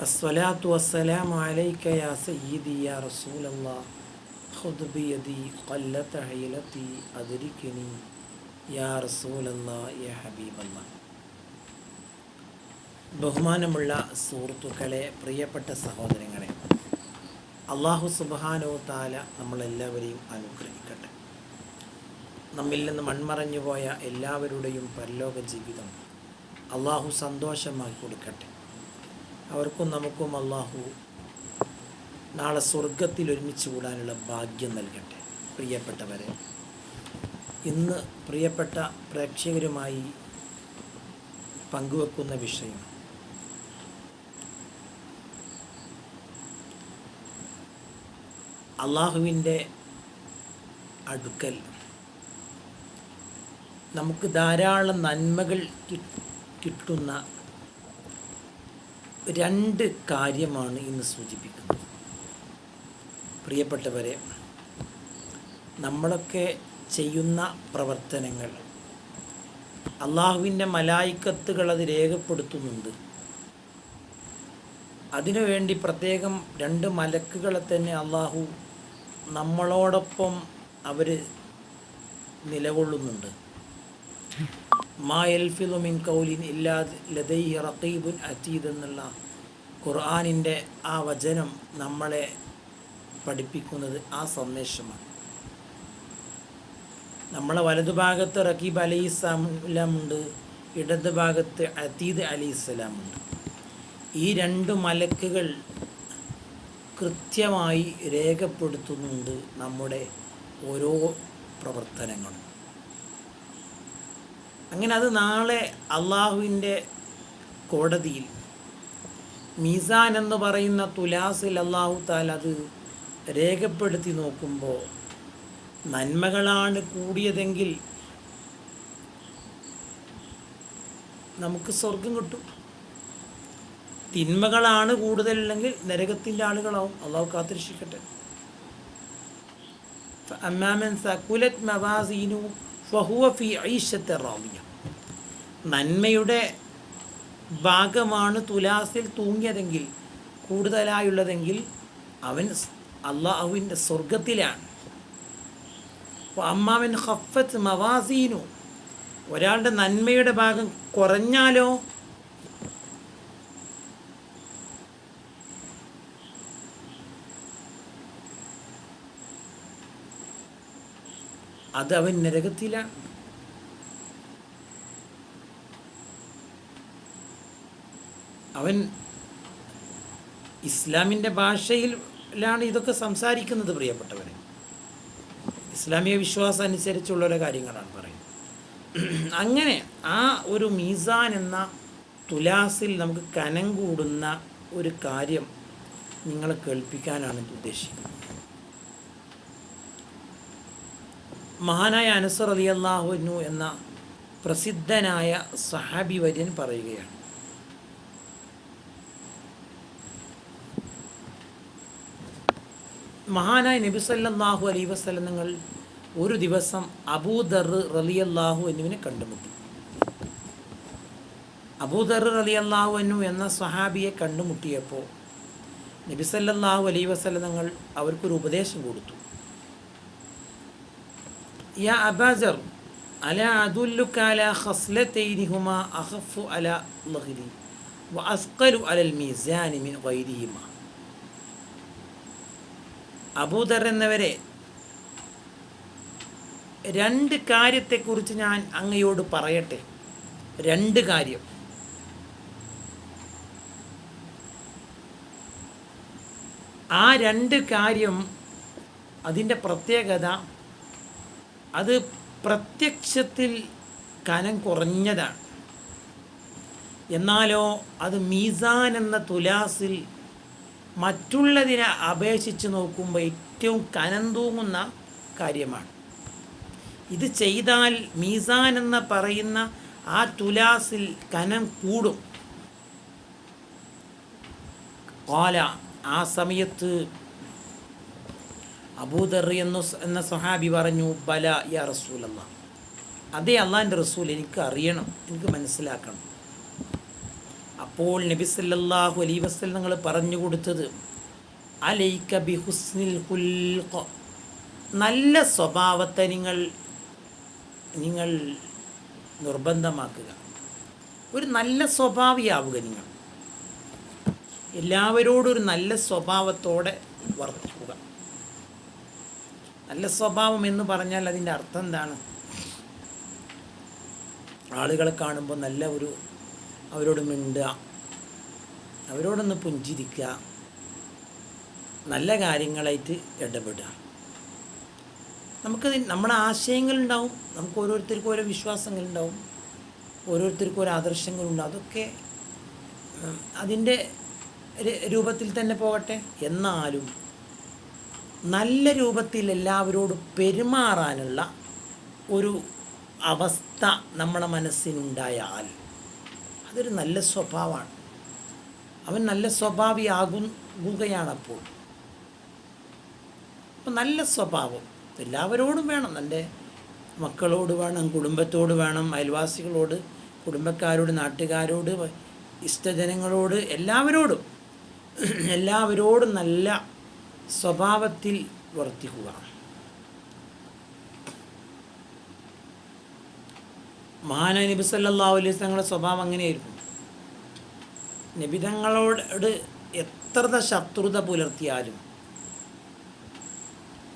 الصلاة والسلام عليك يا سيدي يا رسول الله خذ بيدي قلت حيلتي أدركني يا رسول الله يا حبيب الله ബഹുമാനമുള്ള സുഹൃത്തുക്കളെ പ്രിയപ്പെട്ട സഹോദരങ്ങളെ അള്ളാഹു സുബാനോ താല നമ്മളെല്ലാവരെയും അനുഗ്രഹിക്കട്ടെ നമ്മിൽ നിന്ന് മൺമറഞ്ഞു പോയ എല്ലാവരുടെയും പരലോക ജീവിതം അള്ളാഹു സന്തോഷമാക്കി കൊടുക്കട്ടെ അവർക്കും നമുക്കും അള്ളാഹു നാളെ സ്വർഗത്തിൽ ഒരുമിച്ച് കൂടാനുള്ള ഭാഗ്യം നൽകട്ടെ. പ്രിയപ്പെട്ടവരെ ഇന്ന് പ്രിയപ്പെട്ട പ്രേക്ഷകരുമായി പങ്കുവെക്കുന്ന വിഷയം അള്ളാഹുവിന്റെ അടുക്കൽ. നമുക്ക് ധാരാളം നന്മകൾ കിട്ടുന്ന രണ്ട് കാര്യമാണ് ഇന്ന് സൂചിപ്പിക്കുന്നത്. പ്രിയപ്പെട്ടവരെ നമ്മളൊക്കെ ചെയ്യുന്ന പ്രവർത്തനങ്ങൾ അള്ളാഹുവിന്റെ മലായിക്കത്തുകൾ അത് രേഖപ്പെടുത്തുന്നുണ്ട്. അതിനുവേണ്ടി പ്രത്യേകം രണ്ട് മലക്കുകളെ തന്നെ അള്ളാഹു നമ്മളോടൊപ്പം അവർ നിലകൊള്ളുന്നുണ്ട്. മാ കൗലിൻ ഇല്ലാ ലദൈ റഖീബുൻ അറ്റീദ് എന്നുള്ള ഖുർആാനിന്റെ ആ വചനം നമ്മളെ പഠിപ്പിക്കുന്നത് ആ സന്ദേശമാണ്. നമ്മളെ വലതുഭാഗത്ത് റക്കീബ് അലി ഇസ്ലാമുണ്ട് ഇടത് ഭാഗത്ത് അതീദ് അലി ഇസ്ലാമുണ്ട് ഈ രണ്ട് മലക്കുകൾ കൃത്യമായി രേഖപ്പെടുത്തുന്നുണ്ട് നമ്മുടെ ഓരോ പ്രവർത്തനങ്ങളും. അങ്ങനെ അത് നാളെ അള്ളാഹുവിന്റെ കോടതിയിൽ. മീസാൻ എന്ന് പറയുന്ന തുലാസിൽ അള്ളാഹു താൽ അത് രേഖപ്പെടുത്തി നോക്കുമ്പോൾ നന്മകളാണ് കൂടിയതെങ്കിൽ നമുക്ക് സ്വർഗം കിട്ടും. തിന്മകളാണ് കൂടുതലുണ്ടെങ്കിൽ നരകത്തിന്റെ ആളുകളാവും. അള്ളാഹു കാത്തിരിക്കട്ടെ അമ്മാമൻ സക്കുലത് മവാസീനു ഫഹുവ ഫി ഐഷത്തെ റാവിയ. നന്മയുടെ ഭാഗമാണ് തുലാസിൽ തൂങ്ങിയതെങ്കിൽ കൂടുതലായുള്ളതെങ്കിൽ അവൻ അള്ളാഹുവിന്റെ സ്വർഗത്തിലാണ് അമ്മാവൻ ഹഫത്ത് മവാസീനു. ഒരാളുടെ നന്മയുടെ ഭാഗം കുറഞ്ഞാലോ? അത് അവൻ നരകത്തിലാണ് അവൻ ഇസ്ലാമിന്റെ ഭാഷയിലാണ് ഇതൊക്കെ സംസാരിക്കുന്നത് പ്രിയപ്പെട്ടവരെ. ഇസ്ലാമിക വിശ്വാസം അനുസരിച്ചുള്ള കാര്യങ്ങളാണ് പറയുന്നത്. അങ്ങനെ ആ ഒരു മീസാൻ എന്ന തുലാസിൽ നമുക്ക് കനം കൂടുന്ന ഒരു കാര്യം നിങ്ങളെ കേൾപ്പിക്കാനാണ് ഉദ്ദേശിക്കുന്നത്. മഹാനായ അനസർ അലി അള്ളാഹുനു എന്ന പ്രസിദ്ധനായ സഹാബി വര്യൻ പറയുകയാണ്. മഹാനായ നബി സല്ലല്ലാഹു അലൈ വസ്ലം നിങ്ങൾ ഒരു ദിവസം അബൂദർ റലിയല്ലാഹു എന്നിവനെ കണ്ടുമുട്ടി. അബൂദർ റലിയല്ലാഹു എന്നു എന്ന സഹാബിയെ കണ്ടുമുട്ടിയപ്പോൾ നബി സല്ലല്ലാഹു അലൈ വസ്ലം നിങ്ങൾ അവർക്കൊരു ഉപദേശം കൊടുത്തു. യാ അബാജർ അല على അല ഖസ്ലതൈനിഹുമാ على ലഹരി على അലൽ മീസാനി മിൻ ഗൈരിഹിമാ. അബൂദർ എന്നവരെ രണ്ട് കാര്യത്തെക്കുറിച്ച് ഞാൻ അങ്ങയോട് പറയട്ടെ. രണ്ട് കാര്യം. ആ രണ്ട് കാര്യം അതിന്റെ പ്രത്യേകത അത് പ്രത്യക്ഷത്തിൽ കനം കുറഞ്ഞതാണ്. എന്നാലോ അത് മീസാൻ എന്ന തുലാസിൽ മറ്റുള്ളതിനെ അപേക്ഷിച്ച് നോക്കുമ്പോൾ ഏറ്റവും കനം തൂങ്ങുന്ന കാര്യമാണ്. ഇത് ചെയ്താൽ മീസാൻ എന്ന് പറയുന്ന ആ തുലാസിൽ കനം കൂടും. കോല ആ സമയത്ത് അബൂദർ എന്ന എന്ന സഹാബി പറഞ്ഞു ബല യാ റസൂലല്ല. അതേ അള്ളാന്റെ റസൂൽ എനിക്ക് അറിയണം എനിക്ക് മനസ്സിലാക്കണം. അപ്പോൾ നബി സല്ലല്ലാഹു അലൈഹി വസല്ലം നിങ്ങൾ പറഞ്ഞു കൊടുത്തത് അലൈക ബി ഹുസ്നിൽ നല്ല സ്വഭാവത്തെ നിങ്ങൾ നിങ്ങൾ നിർബന്ധമാക്കുക. ഒരു നല്ല സ്വഭാവിയാവുക നിങ്ങൾ. എല്ലാവരോടും ഒരു നല്ല സ്വഭാവത്തോടെ വർത്തിക്കുക നല്ല സ്വഭാവം എന്ന് പറഞ്ഞാൽ അതിന്റെ അർത്ഥം എന്താണ്? ആളുകളെ കാണുമ്പോൾ നല്ല ഒരു അവരോട് മിണ്ടുക അവരോടൊന്ന് പുഞ്ചിരിക്കുക നല്ല കാര്യങ്ങളായിട്ട് ഇടപെടുക. നമുക്ക് നമ്മുടെ ആശയങ്ങളുണ്ടാവും നമുക്ക് ഓരോരുത്തർക്കും ഓരോ വിശ്വാസങ്ങളുണ്ടാവും ഓരോരുത്തർക്കും ഓരോ ആദർശങ്ങളുണ്ടാവും. അതൊക്കെ അതിന്റെ രൂപത്തിൽ തന്നെ പോകട്ടെ? എന്നാലും നല്ല രൂപത്തിൽ എല്ലാവരോടും പെരുമാറാനുള്ള ഒരു അവസ്ഥ നമ്മുടെ മനസ്സിനുണ്ടായാൽ അതൊരു നല്ല സ്വഭാവമാണ്. അവൻ നല്ല സ്വഭാവിയാകുകയാണപ്പോൾ. അപ്പം നല്ല സ്വഭാവം. എല്ലാവരോടും വേണം. എന്റെ മക്കളോട് വേണം കുടുംബത്തോട് വേണം അയൽവാസികളോട് കുടുംബക്കാരോട് നാട്ടുകാരോട് ഇഷ്ടജനങ്ങളോട് എല്ലാവരോടും. എല്ലാവരോടും നല്ല സ്വഭാവത്തിൽ വർത്തിക്കുക. മഹാന നബി സല്ലല്ലാഹു അലൈഹി തങ്ങളുടെ സ്വഭാവം അങ്ങനെയായിരുന്നു. നബിതങ്ങളോട് എത്ര ശത്രുത പുലർത്തിയാലും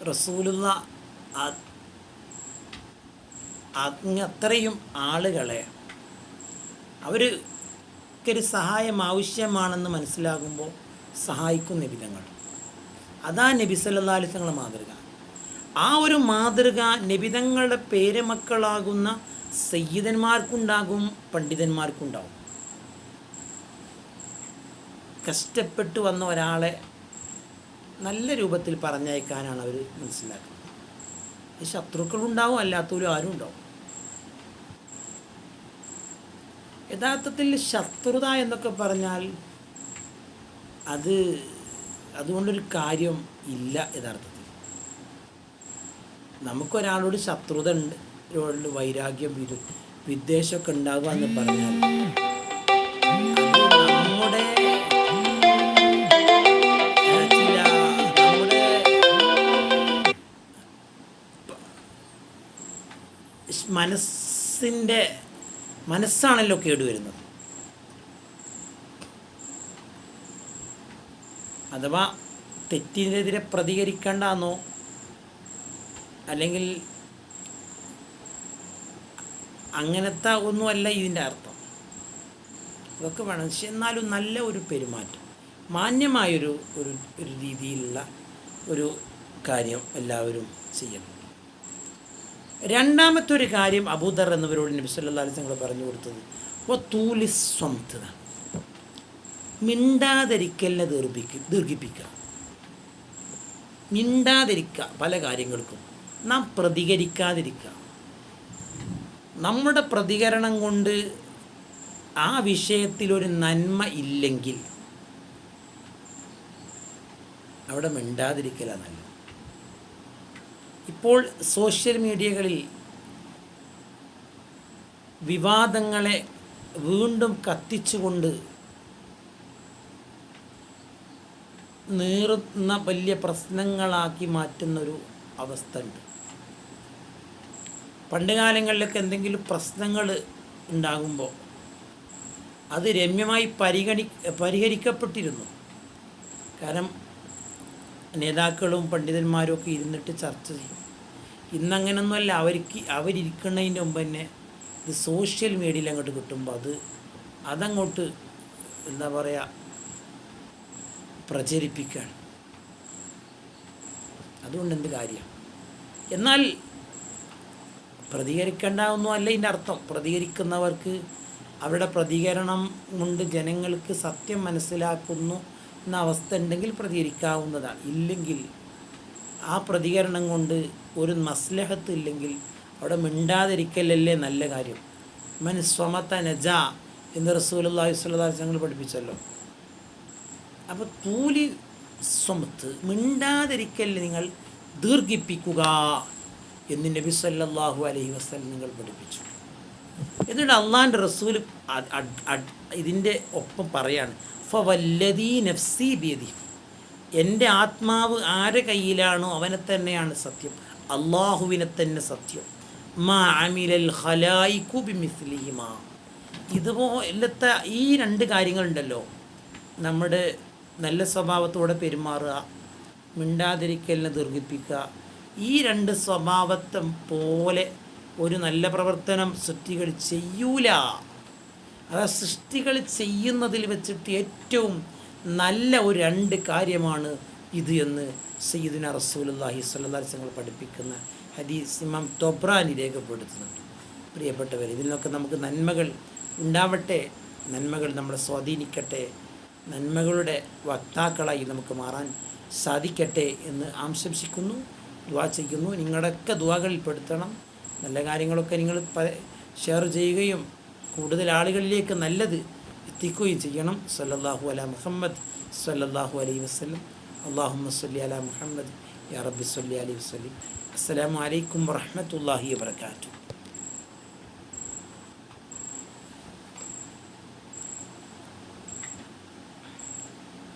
റസൂലുള്ള അത്രയും ആളുകളെ അവർക്കൊരു സഹായം ആവശ്യമാണെന്ന് മനസ്സിലാകുമ്പോൾ സഹായിക്കുന്ന നബിതങ്ങൾ അതാ നബി സല്ലല്ലാഹു അലൈഹി തങ്ങളുടെ മാതൃക. ആ ഒരു മാതൃക നബിതങ്ങളുടെ പേരമക്കളാകുന്ന സയ്യിദന്മാർക്കുണ്ടാകും പണ്ഡിതന്മാർക്കുണ്ടാകും കഷ്ടപ്പെട്ട് വന്ന ഒരാളെ നല്ല രൂപത്തിൽ പറഞ്ഞയക്കാനാണ് അവർ മനസ്സിലാക്കുന്നത്. ശത്രുക്കളുണ്ടാവും അല്ലാത്തവരും ആരും ഉണ്ടാവും യഥാർത്ഥത്തിൽ ശത്രുത എന്നൊക്കെ പറഞ്ഞാൽ അത് അതുകൊണ്ടൊരു കാര്യം ഇല്ല യഥാർത്ഥത്തിൽ. നമുക്കൊരാളോട് ശത്രുത ഉണ്ട് ഒരാളോട് വൈരാഗ്യം വിരു വിദ്വേഷമൊക്കെ ഉണ്ടാകുക എന്ന് പറഞ്ഞാൽ നമ്മുടെ മനസ്സിന്റെ മനസ്സാണല്ലോ കേടുവരുന്നത്. അഥവാ തെറ്റിനെതിരെ പ്രതികരിക്കണ്ടെന്നോ? അല്ലെങ്കിൽ അങ്ങനത്തെ ഒന്നുമല്ല ഇതിന്റെ അർത്ഥം. ഇതൊക്കെ വേണം. പക്ഷെ എന്നാലും നല്ല ഒരു പെരുമാറ്റം. മാന്യമായൊരു ഒരു ഒരു രീതിയിലുള്ള ഒരു കാര്യം എല്ലാവരും ചെയ്യണം. രണ്ടാമത്തെ ഒരു കാര്യം അബൂദർ എന്നിവരോട് നബി സല്ലല്ലാഹു അലൈഹി വസല്ലം പറഞ്ഞു കൊടുത്തത് ഓ തൂലി സ്വംതത മിണ്ടാതിരിക്കലിനെ ദീർഘിപ്പി ദീർഘിപ്പിക്കുക. മിണ്ടാതിരിക്കുക പല കാര്യങ്ങൾക്കും. നാം പ്രതികരിക്കാതിരിക്കുക. നമ്മുടെ പ്രതികരണം കൊണ്ട് ആ വിഷയത്തിലൊരു നന്മ ഇല്ലെങ്കിൽ അവിടെ മിണ്ടാതിരിക്കലാണ് നല്ലത്. ഇപ്പോൾ സോഷ്യൽ മീഡിയകളിൽ വിവാദങ്ങളെ വീണ്ടും കത്തിച്ചുകൊണ്ട് നീറുന്ന വലിയ പ്രശ്നങ്ങളാക്കി മാറ്റുന്നൊരു അവസ്ഥ ഉണ്ട് പണ്ട് കാലങ്ങളിലൊക്കെ എന്തെങ്കിലും പ്രശ്നങ്ങൾ ഉണ്ടാകുമ്പോൾ അത് രമ്യമായി പരിഗണി പരിഹരിക്കപ്പെട്ടിരുന്നു. കാരണം നേതാക്കളും പണ്ഡിതന്മാരും ഒക്കെ ഇരുന്നിട്ട് ചർച്ച ചെയ്യും. ഇന്നങ്ങനൊന്നുമല്ല അവർക്ക് അവരിരിക്കുന്നതിന്റെ മുമ്പ് തന്നെ ഇത് സോഷ്യൽ മീഡിയയിൽ അങ്ങോട്ട് കിട്ടുമ്പോൾ അത് അതങ്ങോട്ട് എന്താ പറയുക പ്രചരിപ്പിക്കുകയാണ് അതുകൊണ്ട് എന്ത് കാര്യം? എന്നാൽ പ്രതികരിക്കേണ്ട ഒന്നുമല്ല ഇതിന്റെ അർത്ഥം. പ്രതികരിക്കുന്നവർക്ക് അവരുടെ പ്രതികരണം കൊണ്ട് ജനങ്ങൾക്ക് സത്യം മനസ്സിലാക്കുന്നു എന്ന അവസ്ഥ ഉണ്ടെങ്കിൽ പ്രതികരിക്കാവുന്നതാണ്. ഇല്ലെങ്കിൽ ആ പ്രതികരണം കൊണ്ട് ഒരു മസ്ലഹത്ത് ഇല്ലെങ്കിൽ അവിടെ മിണ്ടാതിരിക്കലല്ലേ നല്ല കാര്യം. മൻ നജ എന്ന് റസൂലി സ്വലാസ് ഞങ്ങൾ പഠിപ്പിച്ചല്ലോ. അപ്പോൾ തൂലി സ്വമത്ത് മിണ്ടാതിരിക്കൽ നിങ്ങൾ ദീർഘിപ്പിക്കുക എന്ന് നബി സല്ലാഹു അലൈഹി വസ്ലം നിങ്ങൾ പഠിപ്പിച്ചു. എന്നിട്ട് അള്ളാന്റെ റസൂൽ ഇതിന്റെ ഒപ്പം പറയാണ് ഫവല്ലദീ നഫ്സി ബിയതി എന്റെ ആത്മാവ് ആരെ കയ്യിലാണോ അവനെ തന്നെയാണ് സത്യം അള്ളാഹുവിനെ തന്നെ സത്യം. മാ അമിലൽ ഹലായിക്കു ബിമിസ്ലിഹിമാ. ഇതുപോലത്തെ ഈ രണ്ട് കാര്യങ്ങളുണ്ടല്ലോ നമ്മുടെ നല്ല സ്വഭാവത്തോടെ പെരുമാറുക മിണ്ടാതിരിക്കലിനെ ദീർഘിപ്പിക്കുക. ഈ രണ്ട് സ്വഭാവത്തെ പോലെ ഒരു നല്ല പ്രവർത്തനം സൃഷ്ടികൾ ചെയ്യൂല. അത് സൃഷ്ടികൾ ചെയ്യുന്നതിൽ വെച്ചിട്ട് ഏറ്റവും നല്ല ഒരു രണ്ട് കാര്യമാണ് ഇത് എന്ന് സയ്യിദിന റസൂലി സ്വല്ലല്ലാഹി തങ്ങൾ പഠിപ്പിക്കുന്ന ഹദീസ് ഇമാം തൊബ്രാനി രേഖപ്പെടുത്തുന്നുണ്ട്. പ്രിയപ്പെട്ടവർ ഇതിൽ നിന്നൊക്കെ നമുക്ക് നന്മകൾ ഉണ്ടാവട്ടെ നന്മകൾ നമ്മളെ സ്വാധീനിക്കട്ടെ. നന്മകളുടെ വക്താക്കളായി നമുക്ക് മാറാൻ സാധിക്കട്ടെ എന്ന് ആശംസിക്കുന്നു ദുവാ ചെയ്യുന്നു. നിങ്ങളുടെയൊക്കെ ദുവാകളിൽ പെടുത്തണം. നല്ല കാര്യങ്ങളൊക്കെ നിങ്ങൾ ഷെയർ ചെയ്യുകയും കൂടുതൽ ആളുകളിലേക്ക് നല്ലത് എത്തിക്കുകയും ചെയ്യണം. സല്ലല്ലാഹു അല മുഹമ്മദ് സല്ലല്ലാഹു അലൈ വസ്ലം അള്ളാഹു സല്ലി അല മുഹമ്മദ് യാ റബ്ബി സല്ലി അലൈഹി വസ്ലം അസ്സലാമു അലൈക്കും വറഹ്മത്തുള്ളാഹി വബർക്കാത്തു